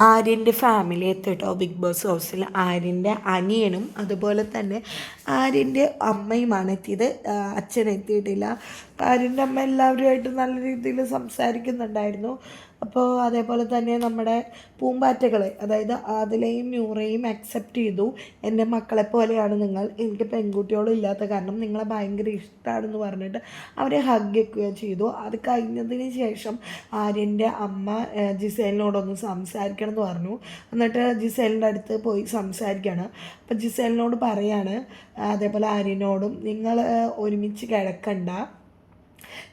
ആര്യന്റെ family എത്തിട്ടോ? Big boss ഹൗസിൽ ആര്യന്റെ അനിയനും അതുപോലെ തന്നെ ആര്യന്റെ അമ്മയുമാണ് എത്തിയത്. അച്ഛൻ എത്തിയിട്ടില്ല. ആര്യന്റെ അമ്മ എല്ലാവരുമായിട്ട് നല്ല രീതിയിൽ സംസാരിക്കുന്നുണ്ടായിരുന്നു. അപ്പോൾ അതേപോലെ തന്നെ നമ്മുടെ പൂമ്പാറ്റകളെ അതായത് ആദിലയും മ്യൂറയും അക്സെപ്റ്റ് ചെയ്തു. എന്റെ മക്കളെ പോലെയാണ് നിങ്ങൾ. എനിക്ക് പെൺകുട്ടികളും ഇല്ലാത്ത കാരണം നിങ്ങളെ ഭയങ്കര ഇഷ്ടമാണെന്ന് പറഞ്ഞിട്ട് അവരെ ഹഗ് വെക്കുകയോ ചെയ്തു. അത് കഴിഞ്ഞതിന് ശേഷം ആര്യന്റെ അമ്മ ജിസേലിനോടൊന്ന് സംസാരിക്കണം എന്ന് പറഞ്ഞു. എന്നിട്ട് ജിസേലിന്റെ അടുത്ത് പോയി സംസാരിക്കുകയാണ് അപ്പോൾ ജിസേലിനോട് പറയാണ് അതേപോലെ ആര്യനോടും നിങ്ങൾ ഒരുമിച്ച് കിടക്കണ്ട.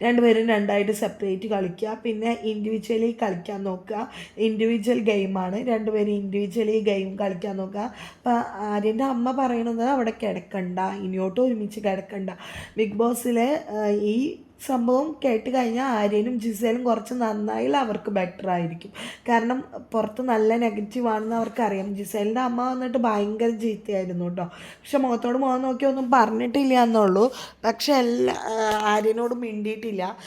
രണ്ടുപേരും രണ്ടായിട്ട് സെപ്പറേറ്റ് കളിക്കുക. പിന്നെ ഇൻഡിവിജ്വലി കളിക്കാൻ നോക്കുക. ഇൻഡിവിജ്വൽ ഗെയിമാണ് രണ്ടുപേരും ഇൻഡിവിജ്വലി ഗെയിം കളിക്കാൻ നോക്കുക. അപ്പം ആര്യന്റെ അമ്മ പറയണത് അവിടെ കിടക്കണ്ട. ഇനിയോട്ട് ഒരുമിച്ച് കിടക്കണ്ട. ബിഗ് ബോസിലെ ഈ സംഭവം കേട്ട് കഴിഞ്ഞാൽ ആര്യനും ജിസേലും കുറച്ച് നന്നായാൽ അവർക്ക് ബെറ്റർ ആയിരിക്കും. കാരണം പുറത്ത് നല്ല നെഗറ്റീവ് ആണെന്ന് അവർക്കറിയാം. ജിസേലിന്റെ അമ്മ വന്നിട്ട് ഭയങ്കര ചീത്തയായിരുന്നു കേട്ടോ. പക്ഷെ മുഖത്തോട് മുഖം നോക്കി ഒന്നും പറഞ്ഞിട്ടില്ല എന്നുള്ളൂ. പക്ഷെ എല്ലാ ആര്യനോട് മിണ്ടിയിട്ടില്ല.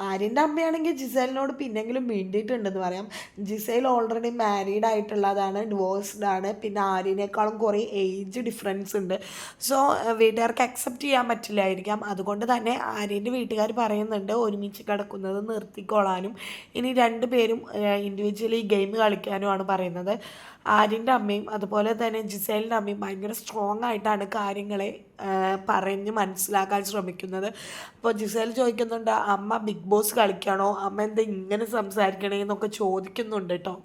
ആര്യന്റെ അമ്മയാണെങ്കിൽ ജിസേലിനോട് പിന്നെങ്കിലും മിണ്ടിയിട്ടുണ്ടെന്ന് പറയാം. ജിസേൽ ഓൾറെഡി മാരീഡ് ആയിട്ടുള്ളതാണ് ഡിവോഴ്സ്ഡ് ആണ്. പിന്നെ ആര്യനേക്കാളും കുറേ ഏജ് ഡിഫറൻസ് ഉണ്ട്. സോ വീട്ടുകാർക്ക് അക്സെപ്റ്റ് ചെയ്യാൻ പറ്റില്ലായിരിക്കാം. അതുകൊണ്ട് തന്നെ ആര്യന്റെ വീട്ടുകാർ പറയുന്നുണ്ട് ഒരുമിച്ച് കിടക്കുന്നത് നിർത്തിക്കോളാനും. ഇനി രണ്ട് പേരും ഇൻഡിവിജ്വലി ഗെയിം കളിക്കാനുമാണ് പറയുന്നത്. ആര്യന്റെ അമ്മയും അതുപോലെ തന്നെ ജിസേലിന്റെ അമ്മയും ഭയങ്കര സ്ട്രോങ് ആയിട്ടാണ് കാര്യങ്ങളെ പറഞ്ഞ് മനസ്സിലാക്കാൻ ശ്രമിക്കുന്നത്. അപ്പോൾ ജിസേൽ ചോദിക്കുന്നുണ്ട് അമ്മ ബിഗ് ബോസ് കളിക്കണോ? അമ്മ എന്താ ഇങ്ങനെ സംസാരിക്കണേ എന്നൊക്കെ ചോദിക്കുന്നുണ്ട് കേട്ടോ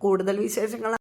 കൂടുതൽ വിശേഷങ്ങൾ